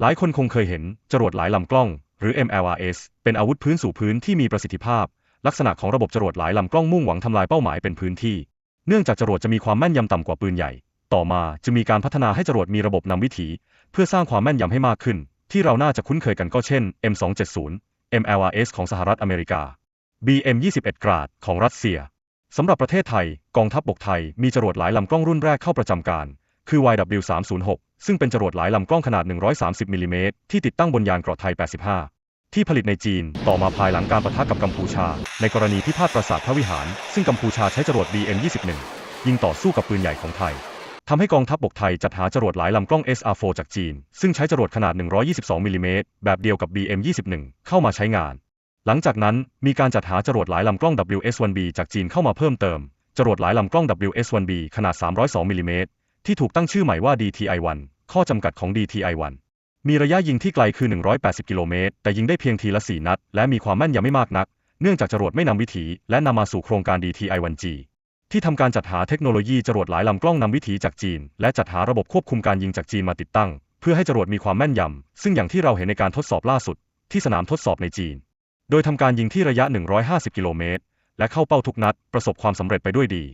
หลายคนคงเคยเห็นจรวดหลายลำกล้อง หรือ MLRS เป็นอาวุธพื้นสู่พื้นที่มีประสิทธิภาพ ลักษณะของระบบจรวดหลายลำกล้องมุ่งหวังทำลายเป้าหมายเป็นพื้นที่ เนื่องจากจรวดจะมีความแม่นยำต่ำกว่าปืนใหญ่ ต่อมาจะมีการพัฒนาให้จรวดมีระบบนำวิถี เพื่อสร้างความแม่นยำให้มากขึ้น ที่เราน่าจะคุ้นเคยกันก็เช่น M270 MLRS ของสหรัฐอเมริกา BM21 กราดของรัสเซียสำหรับประเทศไทย กองทัพบบกไทยมีจรวดหลายลำกล้องรุ่นแรกเข้าประจำการ คือ YW306 ซึ่งเป็นจรวดหลายลำกล้องขนาด 130มิลลิเมตรที่ติดตั้งบนยานเกราะไทย 85 ที่ผลิตในจีน ต่อมาภายหลังการปะทะกับกัมพูชา ในกรณีพิพาทปราสาทพระวิหาร ซึ่งกัมพูชาใช้จรวด BM21 ยิงต่อสู้กับปืนใหญ่ของไทยทำให้กองทัพบบกไทยจัดหาจรวดหลายลำกล้อง SR4 จากจีน ซึ่งใช้จรวดขนาด 122มิลลิเมตรแบบเดียวกับ BM21 เข้ามาใช้งาน หลังจากนั้นมีการจัดหาจรวดหลายลำกล้อง WS1B จากจีนเข้ามาเพิ่มเติม จรวดหลายลำกล้อง WS1B ขนาด 302มิลลิเมตร ที่ถูกตั้งชื่อใหม่ว่า DTI-1 ข้อจำกัดของ DTI-1 มีระยะยิงที่ไกลคือ 180 กิโลเมตร แต่ยิงได้เพียงทีละ 4 นัด และมีความแม่นยำไม่มากนัก เนื่องจากจรวดไม่นำวิถี และนำมาสู่โครงการ DTI-1G ที่ทำการจัดหาเทคโนโลยีจรวดหลายลำกล้องนำวิถีจากจีน และจัดหาระบบควบคุมการยิงจากจีนมาติดตั้ง เพื่อให้จรวดมีความแม่นยำ ซึ่งอย่างที่เราเห็นในการทดสอบล่าสุด ที่สนามทดสอบในจีน โดยทำการยิงที่ระยะ 150 กิโลเมตร และเข้าเป้าทุกนัด ประสบความสำเร็จไปด้วยดี